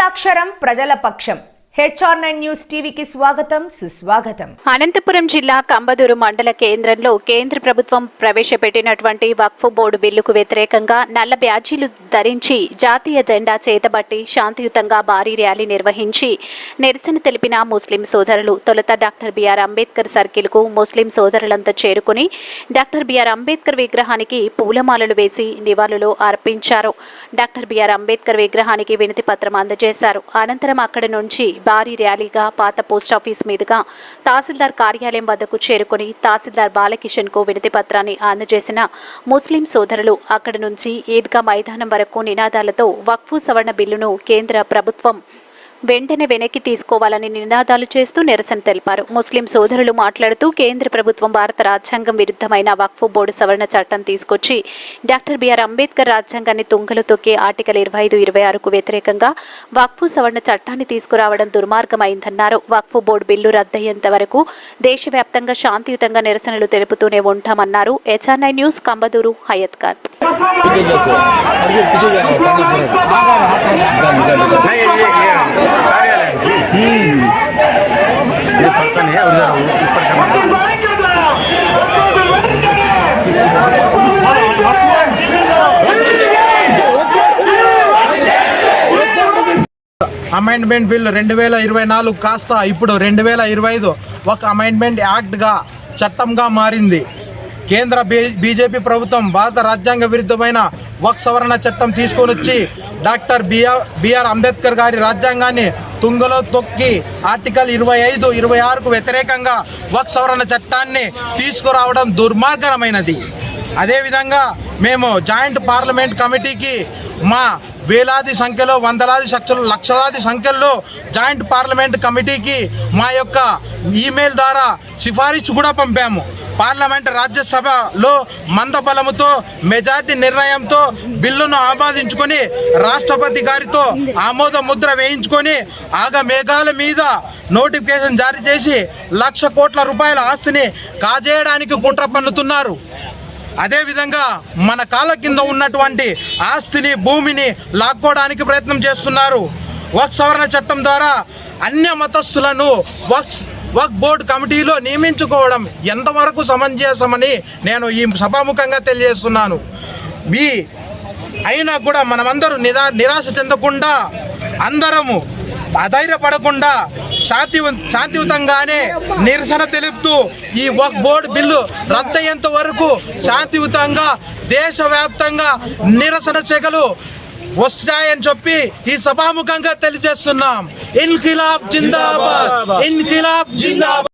అక్షరం ప్రజల పక్షం. హెచ్ఆర్ నైన్ న్యూస్ టీవీకి స్వాగతం సుస్వాగతం. అనంతపురం జిల్లా కంబదూరు మండల కేంద్రంలో కేంద్ర ప్రభుత్వం ప్రవేశపెట్టినటువంటి వక్ఫ్ బోర్డు బిల్లుకు వ్యతిరేకంగా నల్ల బ్యాజీలు ధరించి జాతీయ జెండా చేతబట్టి శాంతియుతంగా భారీ ర్యాలీ నిర్వహించి నిరసన తెలిపిన ముస్లిం సోదరులు తొలుత డాక్టర్ బిఆర్ అంబేద్కర్ సర్కిల్కు ముస్లిం సోదరులంతా చేరుకుని డాక్టర్ బిఆర్ అంబేద్కర్ విగ్రహానికి పూలమాలలు వేసి నివాళులు అర్పించారు. డాక్టర్ బిఆర్ అంబేద్కర్ విగ్రహానికి వినతి పత్రం అందజేశారు. అనంతరం అక్కడి నుంచి భారీ ర్యాలీగా పాత పోస్టాఫీస్ మీదుగా తహసీల్దార్ కార్యాలయం వద్దకు చేరుకుని తహసీల్దార్ బాలకిషన్కు వినతి పత్రాన్ని అందజేసిన ముస్లిం సోదరులు అక్కడి నుంచి ఈద్గా మైదానం వరకు నినాదాలతో వక్ఫు సవరణ బిల్లును కేంద్ర ప్రభుత్వం వెంటనే వెనక్కి తీసుకోవాలని నినాదాలు చేస్తూ నిరసన తెలిపారు ముస్లిం సోదరులు మాట్లాడుతూ కేంద్ర ప్రభుత్వం భారత రాజ్యాంగం విరుద్ధమైన వక్ఫ్ బోర్డు సవరణ చట్టం తీసుకొచ్చి డాక్టర్ బిఆర్ అంబేద్కర్ రాజ్యాంగాన్ని తుంగలు తొక్కే ఆర్టికల్ ఇరవై ఐదు ఇరవై ఆరుకు వ్యతిరేకంగా వక్ఫ్ సవరణ చట్టాన్ని తీసుకురావడం దుర్మార్గమైందన్నారు వక్ఫ్ బోర్డు బిల్లు రద్దయ్యేంత వరకు దేశవ్యాప్తంగా శాంతియుతంగా నిరసనలు తెలుపుతూనే ఉంటామన్నారు హెచ్ఆర్ఐ న్యూస్ కంబదూరు హయత్ ఖాన్ नहीं ये Amendment bill రెండు వేల ఇరవై నాలుగు కాస్త ఇప్పుడు రెండు వేల ఇరవై ఐదు. ఒక అమెండ్మెంట్ యాక్ట్గా చట్టంగా మారింది. కేంద్ర బీజేపీ ప్రభుత్వం భారత రాజ్యాంగ విరుద్ధమైన వక్ సవరణ చట్టం తీసుకొని వచ్చి డాక్టర్ బిఆర్ బిఆర్ అంబేద్కర్ గారి రాజ్యాంగాన్ని తుంగలో తొక్కి ఆర్టికల్ ఇరవై ఐదు ఇరవై ఆరుకు వ్యతిరేకంగా వక్ సవరణ చట్టాన్ని తీసుకురావడం దుర్మార్గమైనది. అదేవిధంగా మేము జాయింట్ పార్లమెంట్ కమిటీకి మా వేలాది సంఖ్యలో వందలాది సంఖ్యలో లక్షలాది సంఖ్యలో జాయింట్ పార్లమెంట్ కమిటీకి మా యొక్క ఈమెయిల్ ద్వారా సిఫారసు కూడా పంపాము. పార్లమెంట్ రాజ్యసభలో మందబలముతో మెజార్టీ నిర్ణయంతో బిల్లును ఆమోదించుకొని రాష్ట్రపతి గారితో ఆమోద ముద్ర వేయించుకొని ఆగ మేఘాల మీద నోటిఫికేషన్ జారీ చేసి లక్ష కోట్ల రూపాయల ఆస్తిని కాజేయడానికి కుట్ర పన్నుతున్నారు. అదేవిధంగా మన కాళ్ళ కింద ఉన్నటువంటి ఆస్తిని భూమిని లాక్కోవడానికి ప్రయత్నం చేస్తున్నారు. వక్ సవరణ చట్టం ద్వారా అన్య మతస్థులను వక్స్ వక్ బోర్డు కమిటీలో నియమించుకోవడం ఎంతవరకు సమంజసమని నేను ఈ సభాముఖంగా తెలియజేస్తున్నాను. మీ అయినా కూడా మనమందరూ నిరా నిరాశ చెందకుండా అందరము అధైర్యపడకుండా శాంతి శాంతియుతంగానే నిరసన తెలుపుతూ ఈ వక్ బోర్డు బిల్లు రద్దయ్యేంత వరకు శాంతియుతంగా దేశవ్యాప్తంగా నిరసన చెగలు వస్తాయని చెప్పి ఈ సభాముఖంగా తెలియజేస్తున్నాం ఇన్కిలాబ్ జిందాబాద్ ఇన్కిలాబ్ జిందాబాద్